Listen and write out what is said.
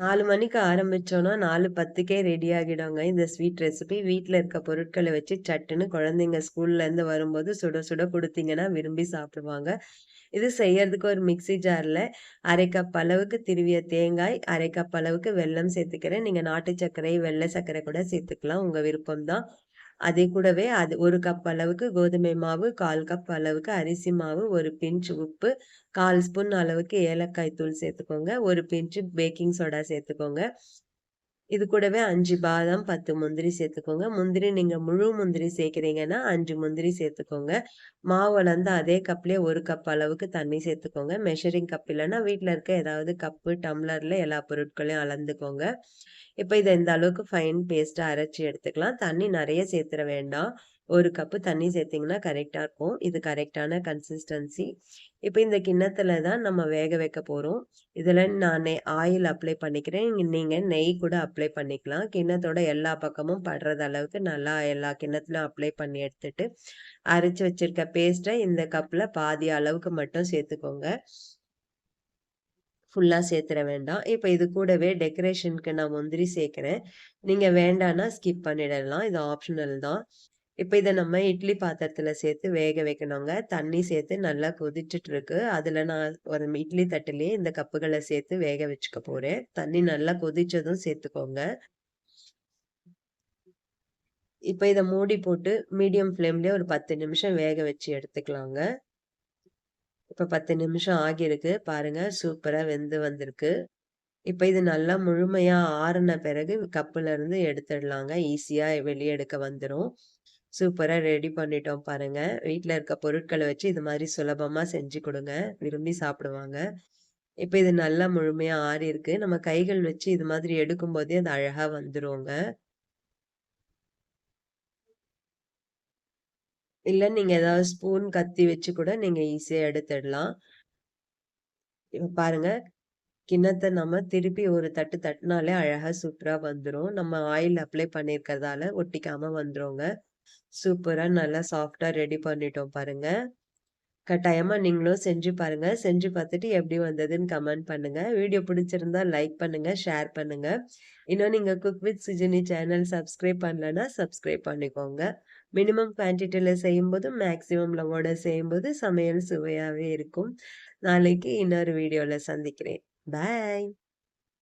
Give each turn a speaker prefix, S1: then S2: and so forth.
S1: நாலு மணிக்கு ஆரம்பிச்சோன்னா நாலு பத்துக்கே ரெடி ஆகிடுங்க இந்த ஸ்வீட் ரெசிபி. வீட்டில் இருக்க பொருட்களை வச்சு சட்டுன்னு குழந்தைங்க ஸ்கூல்லேருந்து வரும்போது சுட சுட கொடுத்தீங்கன்னா விரும்பி சாப்பிடுவாங்க. இது செய்யறதுக்கு ஒரு மிக்ஸி ஜார்ல 1/2 கப் அளவுக்கு திருவிய தேங்காய், அரை கப் அளவுக்கு வெல்லம் சேர்த்துக்கிறேன். நீங்கள் நாட்டு சர்க்கரை, வெள்ளை சர்க்கரை கூட சேர்த்துக்கலாம். உங்கள் விருப்பம் தான். அதே கூடவே அது ஒரு கப் அளவுக்கு கோதுமை மாவு, 1/4 கப் அளவுக்கு அரிசி மாவு, ஒரு பிஞ்ச் உப்பு, 1/4 ஸ்பூன் அளவுக்கு ஏலக்காய் தூள் சேர்த்துக்கோங்க. ஒரு பிஞ்சு பேக்கிங் சோடா சேர்த்துக்கோங்க. இது கூடவே அஞ்சு பாதாம், 10 முந்திரி சேர்த்துக்கோங்க. முந்திரி நீங்க முழு முந்திரி சேர்க்குறீங்கன்னா அஞ்சு முந்திரி சேர்த்துக்கோங்க. மாவு அளந்து அதே கப்லேயே ஒரு கப் அளவுக்கு தண்ணி சேர்த்துக்கோங்க. மெஷரிங் கப் இல்லைன்னா வீட்டில் இருக்க ஏதாவது கப்பு, டம்ளர்ல எல்லா பொருட்களையும் அளந்துக்கோங்க. இப்போ இதை இந்த அளவுக்கு ஃபைன் பேஸ்ட்டா அரைச்சி எடுத்துக்கலாம். தண்ணி நிறைய சேர்த்துற வேண்டாம். ஒரு கப்பு தண்ணி சேர்த்திங்கன்னா கரெக்டாக இருக்கும். இது கரெக்டான கன்சிஸ்டன்சி. இப்போ இந்த கிண்ணத்தில் தான் நம்ம வேக வைக்க போகிறோம் இதில் நான் ஆயில் அப்ளை பண்ணிக்கிறேன். நீங்கள் நெய் கூட அப்ளை பண்ணிக்கலாம். கிண்ணத்தோட எல்லா பக்கமும் படுறது அளவுக்கு நல்லா எல்லா கிண்ணத்திலும் அப்ளை பண்ணி எடுத்துட்டு, அரைச்சி வச்சுருக்க பேஸ்ட்டை இந்த கப்பில் பாதி அளவுக்கு மட்டும் சேர்த்துக்கோங்க. ஃபுல்லாக சேர்த்துட வேண்டாம். இப்போ இது கூடவே டெக்கரேஷனுக்கு நான் முந்திரி சேர்க்குறேன் நீங்கள் வேண்டான்னா ஸ்கிப் பண்ணிடலாம். இது ஆப்ஷனல் தான். இப்போ இதை நம்ம இட்லி பாத்திரத்தில் சேர்த்து வேக வைக்கணுங்க. தண்ணி சேர்த்து நல்லா கொதிச்சுட்டு இருக்கு. அதில் நான் ஒரு இட்லி தட்டுலேயே இந்த கப்புகளை சேர்த்து வேக வச்சுக்க போகிறேன் தண்ணி நல்லா கொதிச்சதும் சேர்த்துக்கோங்க. இப்போ இதை மூடி போட்டு மீடியம் ஃப்ளேம்லேயே ஒரு 10 நிமிஷம் வேக வச்சு எடுத்துக்கலாங்க. இப்போ பத்து நிமிஷம் ஆகியிருக்கு. பாருங்க சூப்பராக வெந்து வந்திருக்கு. இப்போ இது நல்லா முழுமையாக ஆறுன பிறகு கப்புலருந்து எடுத்துடலாங்க. ஈஸியாக வெளியே எடுக்க வந்துடும் சூப்பராக ரெடி பண்ணிட்டோம் பாருங்க. வீட்டில் இருக்க பொருட்களை வச்சு இது மாதிரி சுலபமாக செஞ்சு கொடுங்க விரும்பி சாப்பிடுவாங்க. இப்போ இது நல்லா முழுமையா ஆறியிருக்கு. நம்ம கைகள் வச்சு இது மாதிரி எடுக்கும்போதே அது அழகாக வந்துருங்க. இல்லை நீங்கள் ஏதாவது ஸ்பூன், கத்தி வச்சு கூட நீங்கள் ஈஸியாக எடுத்துடலாம். இப்போ பாருங்க. கிண்ணத்தை நம்ம திருப்பி ஒரு தட்டு தட்டினாலே அழகாக சூப்பராக வந்துடும் நம்ம ஆயில் அப்ளை பண்ணியிருக்கிறதால ஒட்டிக்காமல் வந்துருங்க. சூப்பராக நல்லா சாஃப்டாக ரெடி பண்ணிட்டோம் பாருங்க. கட்டாயமாக நீங்களும் செஞ்சு பாருங்கள் செஞ்சு பார்த்துட்டு எப்படி வந்ததுன்னு கமெண்ட் பண்ணுங்கள் வீடியோ பிடிச்சிருந்தா லைக் பண்ணுங்கள் ஷேர் பண்ணுங்கள் இன்னும் நீங்கள் cook with Sujini channel subscribe பண்ணலன்னா சப்ஸ்கிரைப் பண்ணிக்கோங்க. மினிமம் குவான்டிட்டியில் செய்யும்போது, மேக்ஸிமம் லவோட செய்யும்போது சமையல் சுவையாகவே இருக்கும். நாளைக்கு இன்னொரு வீடியோவில் சந்திக்கிறேன். பாய்.